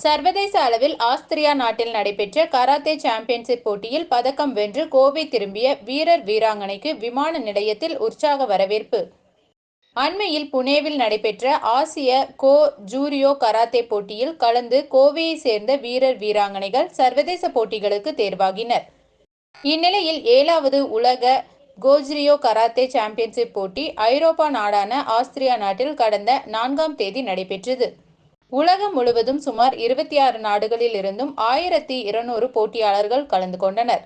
சர்வதேச அளவில் ஆஸ்திரியா நாட்டில் நடைபெற்ற கராத்தே சாம்பியன்ஷிப் போட்டியில் பதக்கம் வென்று கோவை திரும்பிய வீரர் வீராங்கனைக்கு விமான நிலையத்தில் உற்சாக வரவேற்பு. அண்மையில் புனேவில் நடைபெற்ற ஆசிய கோ ஜூரியோ கராத்தே போட்டியில் கலந்து கோவையை சேர்ந்த வீரர் வீராங்கனைகள் சர்வதேச போட்டிகளுக்கு தேர்வாகினர். இந்நிலையில் ஏழாவது உலக கோஜ்ரியோ கராத்தே சாம்பியன்ஷிப் போட்டி ஐரோப்பா நாடான ஆஸ்திரியா நாட்டில் கடந்த நான்காம் தேதி நடைபெற்றது. உலகம் முழுவதும் சுமார் இருபத்தி ஆறு நாடுகளில் இருந்தும் ஆயிரத்தி இருநூறு போட்டியாளர்கள் கலந்து கொண்டனர்.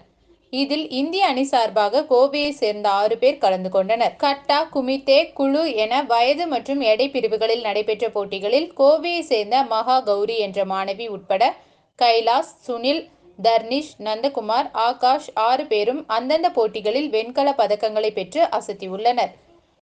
இதில் இந்திய அணி சார்பாக கோவையை சேர்ந்த ஆறு பேர் கலந்து கொண்டனர். கட்டா குமித்தே குழு என வயது மற்றும் எடை பிரிவுகளில் நடைபெற்ற போட்டிகளில் கோவையை சேர்ந்த மகா கௌரி என்ற மாணவி உட்பட கைலாஸ் சுனில் தர்னிஷ் நந்தகுமார் ஆகாஷ் ஆறு பேரும் அந்தந்த போட்டிகளில் வெண்கல பதக்கங்களை பெற்று அசத்தியுள்ளனர்.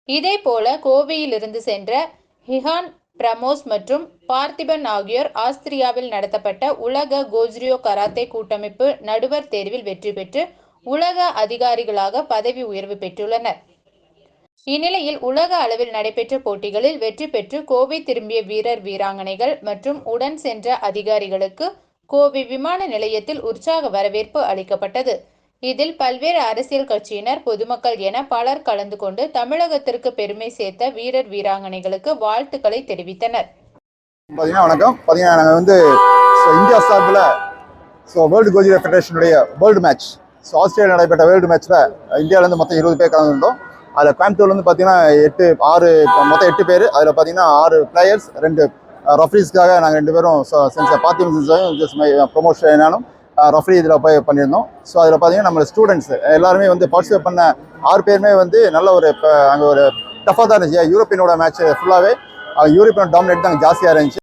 இதேபோல கோவையிலிருந்து சென்ற ஹிஹான் பிரமோஸ் மற்றும் பார்த்திபன் ஆகியோர் ஆஸ்திரியாவில் நடத்தப்பட்ட உலக கோஜ்ரியோ கராத்தே கூட்டமைப்பு நடுவர் தேர்வில் வெற்றி பெற்று உலக அதிகாரிகளாக பதவி உயர்வு பெற்றுள்ளனர். இந்நிலையில் உலக அளவில் நடைபெற்ற போட்டிகளில் வெற்றி பெற்று கோவை திரும்பிய வீரர் வீராங்கனைகள் மற்றும் உடன் சென்ற அதிகாரிகளுக்கு கோவை விமான நிலையத்தில் உற்சாக வரவேற்பு அளிக்கப்பட்டது. இதில் பல்வேறு அரசியல் கட்சியினர் பொதுமக்கள் என பலர் கலந்து கொண்டு தமிழகத்திற்கு பெருமை சேர்த்த வீரர் வீராங்கனைகளுக்கு வாழ்த்துக்களை தெரிவித்தனர். பார்த்தீங்கன்னா வணக்கம். பார்த்தீங்கன்னா நாங்கள் வந்து ஸோ இந்தியா சார்பில் ஸோ வேர்ல்டு கோஜிரா ஃபெடரேஷனுடைய வேர்ல்டு மேட்ச் ஸோ ஆஸ்திரேலியா நடைபெற்ற வேர்ல்டு மேட்ச்சில் இந்தியாவிலேருந்து மொத்தம் இருபது பேர் கலந்துருந்தோம் அதில் கோயம்புத்தூர்லேருந்து பார்த்தீங்கன்னா எட்டு ஆறு மொத்தம் எட்டு பேர். அதில் பார்த்தீங்கன்னா ஆறு பிளேயர்ஸ் ரெண்டு uh, ரஃப்ரீஸ்க்காக நாங்கள் ரெண்டு பேரும் செஞ்ச பார்த்திபன் செஞ்சோம் ப்ரொமோஷன் என்னாலும் ரஃப்ரி இதில் போய் பண்ணியிருந்தோம். ஸோ அதில் பார்த்தீங்கன்னா நம்ம ஸ்டூடெண்ட்ஸ் எல்லாருமே வந்து பார்ட்டிசிபேட் பண்ண ஆறு பேருமே வந்து நல்ல ஒரு இப்போ அங்கே ஒரு டஃபாக தான் இருந்துச்சு. யூரோப்பியனோட மேட்ச் ஃபுல்லாகவே யூரோப்பியன் டாமினேட் தான் ஜாஸ்தியாக இருந்துச்சு.